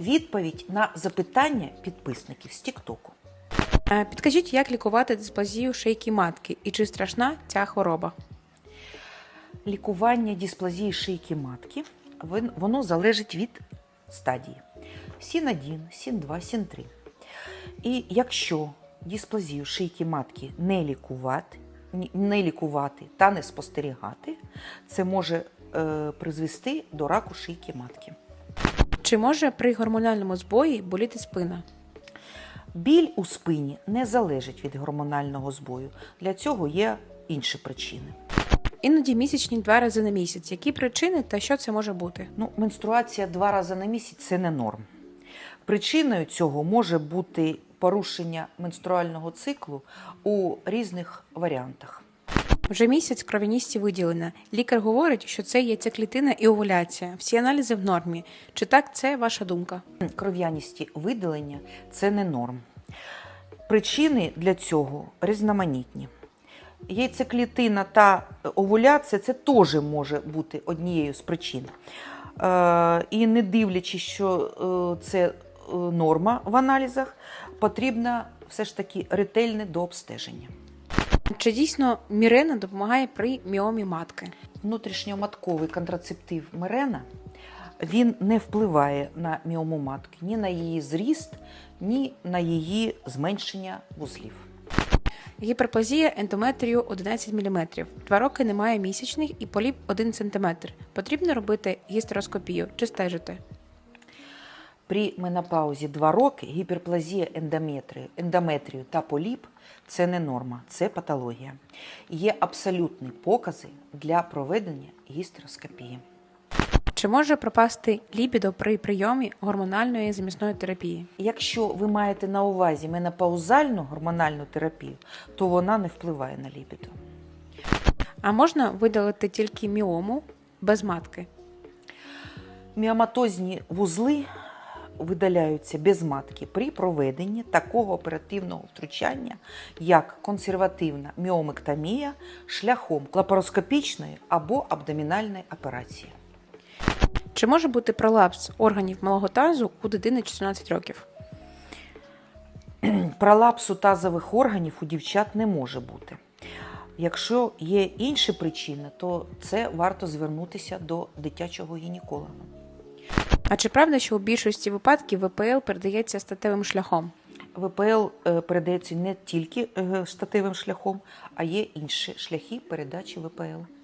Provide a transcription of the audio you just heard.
відповідь на запитання підписників з Тіктоку. Е, Підкажіть, як лікувати дисплазію шийки матки і чи страшна ця хвороба? Лікування дисплазії шийки матки воно залежить від стадії. Сін 1, сін 2, сін 3. І якщо дисплазію шийки матки не лікувати, не лікувати та не спостерігати, це може е, призвести до раку шийки матки. Чи може при гормональному збої боліти спина? Біль у спині не залежить від гормонального збою. Для цього є інші причини. Іноді місячні два рази на місяць. Які причини та що це може бути? Ну, менструація два рази на місяць це не норм. Причиною цього може бути порушення менструального циклу у різних варіантах. Вже місяць кров'яністі виділення. Лікар говорить, що це яйцеклітина і овуляція. Всі аналізи в нормі. Чи так це ваша думка? Кров'яністі видалення це не норм. Причини для цього різноманітні. Яйцеклітина та овуляція це теж може бути однією з причин. Е, І не дивлячись, що е, це е, норма в аналізах, потрібно все ж таки ретельне дообстеження. Чи дійсно мірена допомагає при міомі матки? Внутрішньоматковий контрацептив Мирена він не впливає на міому матки, ні на її зріст, ні на її зменшення вузлів. Гіперплазія ендометрію 11 мм. Два роки немає місячних і поліп 1 см. Потрібно робити гістероскопію чи стежити. При менопаузі 2 роки гіперплазія ендометрію, ендометрію та поліп це не норма, це патологія. Є абсолютні покази для проведення гістероскопії. Чи може пропасти лібідо при прийомі гормональної замісної терапії? Якщо ви маєте на увазі менопаузальну гормональну терапію, то вона не впливає на лібідо. А можна видалити тільки міому без матки? Міоматозні вузли видаляються без матки при проведенні такого оперативного втручання, як консервативна міомектомія шляхом лапароскопічної або абдомінальної операції. Чи може бути пролапс органів малого тазу у дитини 14 років? Пролапсу тазових органів у дівчат не може бути. Якщо є інші причини, то це варто звернутися до дитячого гінеколога. А чи правда, що у більшості випадків ВПЛ передається статевим шляхом? ВПЛ е, передається не тільки статевим шляхом, а є інші шляхи передачі ВПЛ.